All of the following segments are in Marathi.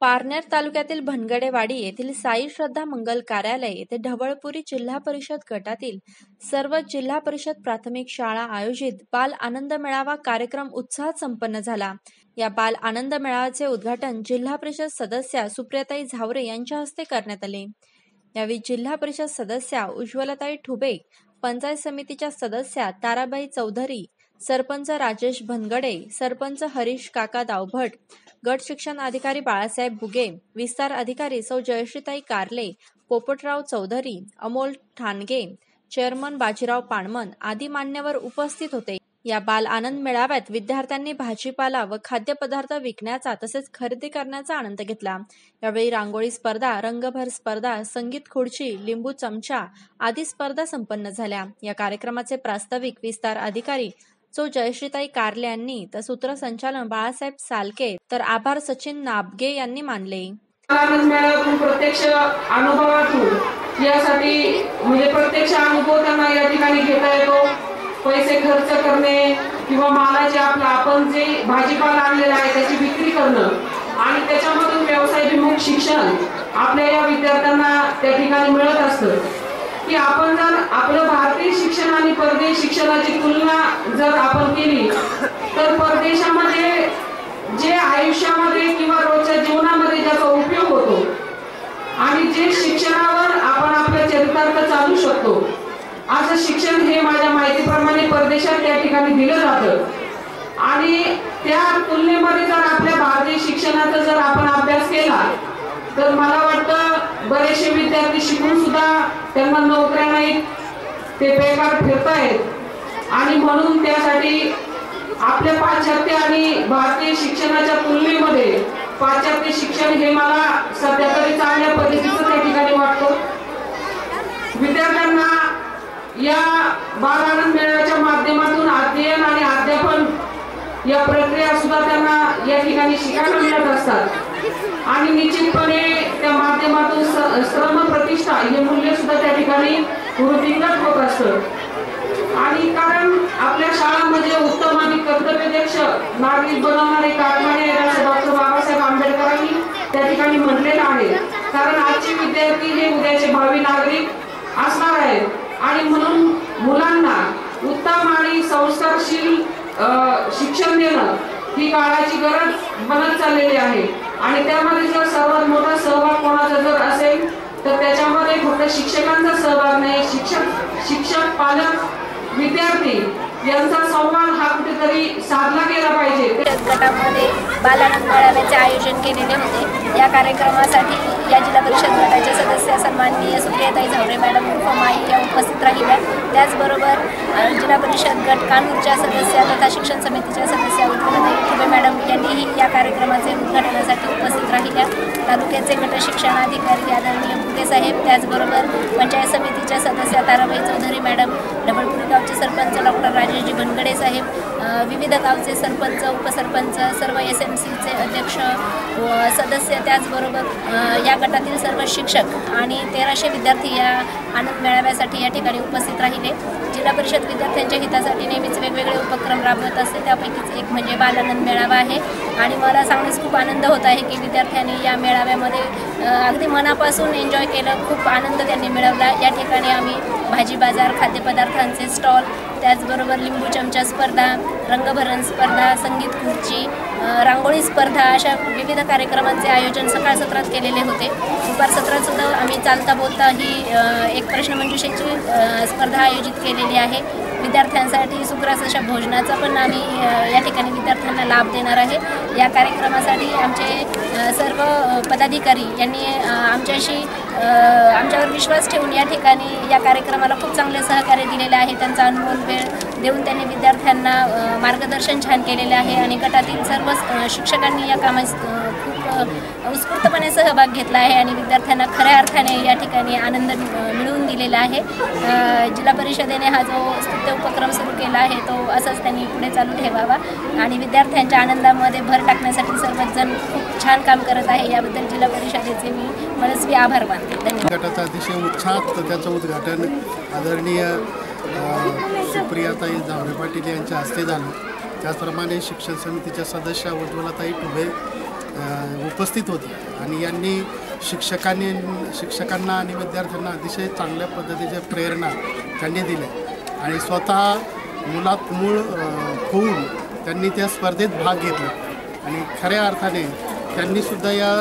पारनेर तालुक्यातील भनगडेवाडी येथील साई श्रद्धा मंगल कार्यालय येथे ढवळपुरी जिल्हा परिषद गटातील सर्व जिल्हा परिषद प्राथमिक शाळा आयोजित बाल आनंद मेळावा कार्यक्रम उत्साहात संपन्न झाला. या बाल आनंद मेळाव्याचे उद्घाटन जिल्हा परिषद सदस्या सुप्रियाताई झावरे यांच्या हस्ते करण्यात आले. यावेळी जिल्हा परिषद सदस्या उज्ज्वलताई ठुबे पंचायत समितीच्या सदस्या ताराबाई चौधरी सरपंच राजेश भनगडे सरपंच हरीश काका दावभट गट शिक्षण अधिकारी बाळासाहेब बुगे विस्तार अधिकारी सौ जयश्रीताई कारले पोपटराव चौधरी अमोल ठाणगे चेअरमन बाजीराव पाणमन आदी मान्यवर उपस्थित होते. या बाल आनंद मेळाव्यात विद्यार्थ्यांनी भाजीपाला व खाद्यपदार्थ विकण्याचा तसेच खरेदी करण्याचा आनंद घेतला. यावेळी रांगोळी स्पर्धा रंगभर स्पर्धा संगीत खुर्ची लिंबू चमचा आदी स्पर्धा संपन्न झाल्या. या कार्यक्रमाचे प्रास्ताविक विस्तार अधिकारी सो जयश्रीताई कारले यांनी तर सूत्रसंचालन बाळासाहेब सालके तर आभार सचिन नाबगे यांनी मानले. प्रत्यक्ष अनुभवातून यासाठी म्हणजे प्रत्यक्ष अनुभव त्यांना या ठिकाणी घेता येतो. पैसे खर्च करणे किंवा मालाचे आपलं आपण जे भाजीपाला आणलेला आहे त्याची विक्री करणं आणि त्याच्यामधून व्यवसायभिमुख शिक्षण आपल्या या विद्यार्थ्यांना त्या ठिकाणी मिळत असतं. की आपण जर आपलं भारतीय शिक्षण आणि परदेश शिक्षणाची तुलना जर आपण केली तर परदेशामध्ये जे आयुष्यामध्ये किंवा रोजच्या जीवनामध्ये ज्याचा उपयोग होतो आणि जे शिक्षणावर आपण आपल्या चरितार्थ चालू शकतो असं शिक्षण हे माझ्या माहितीप्रमाणे परदेशात त्या ठिकाणी दिलं जातं. आणि त्या तुलनेमध्ये जर आपल्या भारतीय शिक्षणाचा जर आपण अभ्यास केला तर मला वाटतं बरेचसे विद्यार्थी शिकून सुद्धा त्यांना नोकऱ्या नाहीत ते बेकार फिरतायत. आणि म्हणून त्यासाठी आपल्या पाश्चात्य आणि भारतीय शिक्षणाच्या तुलनेमध्ये पाश्चात्य शिक्षण हे मला सध्या तरी चांगल्या पद्धतीचं त्या ठिकाणी वाटतं. विद्यार्थ्यांना या बाल आनंद मेळाव्याच्या माध्यमातून अध्ययन आणि अध्यापन या प्रक्रिया सुद्धा त्यांना या ठिकाणी शिकायला मिळत असतात. आणि निश्चितपणे त्या माध्यमातून श्रम प्रतिष्ठा हे मूल्य सुद्धा त्या ठिकाणी वृद्धिंगत होत असतं. आणि कारण आपल्या शाळांमध्ये उत्तम आणि कर्तव्यदक्ष नागरिक बनवणारे कारखाने डॉक्टर बाबासाहेब आंबेडकरांनी त्या ठिकाणी म्हटलेलं आहे. कारण आजचे विद्यार्थी हे उद्याचे भावी नागरिक असणार आहेत. आणि म्हणून मुलांना उत्तम आणि संस्कारशील शिक्षण देणं ही काळाची गरज बनत चाललेली आहे. आणि त्यामध्ये जर सर्वात मोठा सहभाग कोणाचा जर असेल तर त्याच्यामध्ये फक्त शिक्षकांचा सहभाग नाही शिक्षक शिक्षक पालक विद्यार्थी यांचा संवाद हा कुठेतरी साधला गेला पाहिजे. बचत गटामध्ये बालानंद मेळाव्याचे आयोजन केलेले होते. या कार्यक्रमासाठी या जिल्हा परिषद गटाच्या सदस्य सन्माननीय सुप्रियाताई झावरे मॅडम उर्फ माई या उपस्थित राहिल्या. त्याचबरोबर जिल्हा परिषद गट कानूरच्या सदस्या तथा शिक्षण समितीच्या सदस्या उत्पन्नताई ठुबे मॅडम यांनीही या कार्यक्रमाचे उद्घाटनासाठी उपस्थित राहिल्या. तालुक्याचे गट शिक्षणाधिकारी आदरणीय बुगे साहेब त्याचबरोबर पंचायत समितीच्या सदस्या ताराबाई चौधरी मॅडम डबळपुरी गावचे सरपंच डॉक्टर राजेशजी बनगडे साहेब विविध गावचे सरपंच उपसरपंच सर्व एस एम सीचे अध्यक्ष व सदस्य त्याचबरोबर या गटातील सर्व शिक्षक आणि तेराशे विद्यार्थी या आनंद मेळाव्यासाठी या ठिकाणी उपस्थित राहिले. जिल्हा परिषद विद्यार्थ्यांच्या हितासाठी नेहमीच वेगवेगळे उपक्रम राबवत असते. त्यापैकीच एक म्हणजे बालानंद मेळावा आहे. आणि मला सांगण्यास खूप आनंद होत आहे की विद्यार्थ्यांनी या मेळाव्यामध्ये अगदी मनापासून एन्जॉय केलं. खूप आनंद त्यांनी मिळवला. या ठिकाणी आम्ही भाजी बाजार खाद्यपदार्थांचे स्टॉल त्याचबरोबर लिंबू चमचा स्पर्धा रंगभरण स्पर्धा संगीत खुर्ची रांगोळी स्पर्धा अशा विविध कार्यक्रमांचे आयोजन सकाळ सत्रात केलेले होते. दुपार सत्रातसुद्धा आम्ही चालता बोलता ही एक प्रश्नमंजुषेची स्पर्धा आयोजित केलेली आहे. विद्यार्थ्यांसाठी सुग्रास अशा भोजनाचा पण आम्ही या ठिकाणी विद्यार्थ्यांना लाभ देणार आहे. या कार्यक्रमासाठी आमचे सर्व पदाधिकारी यांनी आमच्याशी आमच्यावर विश्वास ठेवून या ठिकाणी या कार्यक्रमाला खूप चांगले सहकार्य दिलेले आहे. त्यांचा अनमोल वेळ देऊन त्यांनी विद्यार्थ्यांना मार्गदर्शन छान केलेले आहे आणि गटातील सर्व शिक्षकांनी या कामास खूप उत्स्फूर्तपणे सहभाग घेतला आहे आणि विद्यार्थ्यांना खऱ्या अर्थाने या ठिकाणी आनंद मिळवून दिलेला आहे. जिल्हा परिषदेने हा जो स्तुत्य उपक्रम सुरू केला आहे तो असंच त्यांनी पुढे चालू ठेवावा आणि विद्यार्थ्यांच्या आनंदामध्ये भर टाकण्यासाठी सर्वजण खूप छान काम करत आहे. याबद्दल जिल्हा परिषदेचे मी मनस्वी आभार मानते. धन्यवाद. अतिशय उत्साहात त्याचं उद्घाटन आदरणीय प्रियाताई सुप्रियाताई पाटील यांच्या हस्ते झालं. त्याचप्रमाणे शिक्षण समितीच्या सदस्या उज्ज्वलाताई टुबे उपस्थित होते. आणि यांनी शिक्षकांनी शिक्षकांना आणि विद्यार्थ्यांना अतिशय चांगल्या पद्धतीच्या प्रेरणा त्यांनी दिल्या आणि स्वतः मुलात मूळ होऊन त्यांनी त्या स्पर्धेत भाग घेतला. आणि खऱ्या अर्थाने त्यांनीसुद्धा या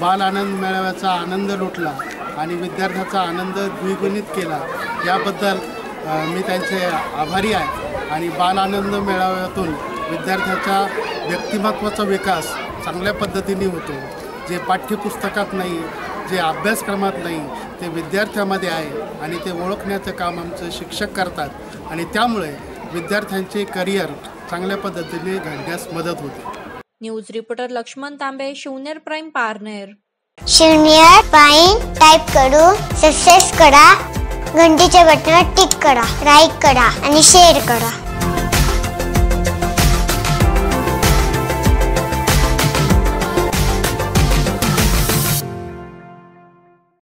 बाल आनंद मेळाव्याचा आनंद लुटला आणि विद्यार्थ्याचा आनंद द्विगुणित केला. याबद्दल मी त्यांचे आभारी आहे. आणि बाल आनंद मेळाव्यातून विद्यार्थ्याच्या व्यक्तिमत्वाचा विकास चांगल्या पद्धतीने होतो. जे पाठ्यपुस्तकात नाही जे अभ्यासक्रमात नाही ते विद्यार्थ्यामध्ये आहे आणि ते ओळखण्याचं काम आमचं शिक्षक करतात. आणि त्यामुळे विद्यार्थ्यांचे करिअर चांगल्या पद्धतीने घडण्यास मदत होते. News reporter Laxman Tambe Shivner prime Parner. शून्य पाईन टाईप करून सक्सेस करा घंटीच्या बटनावर टिक करा लाईक करा आणि शेअर करा.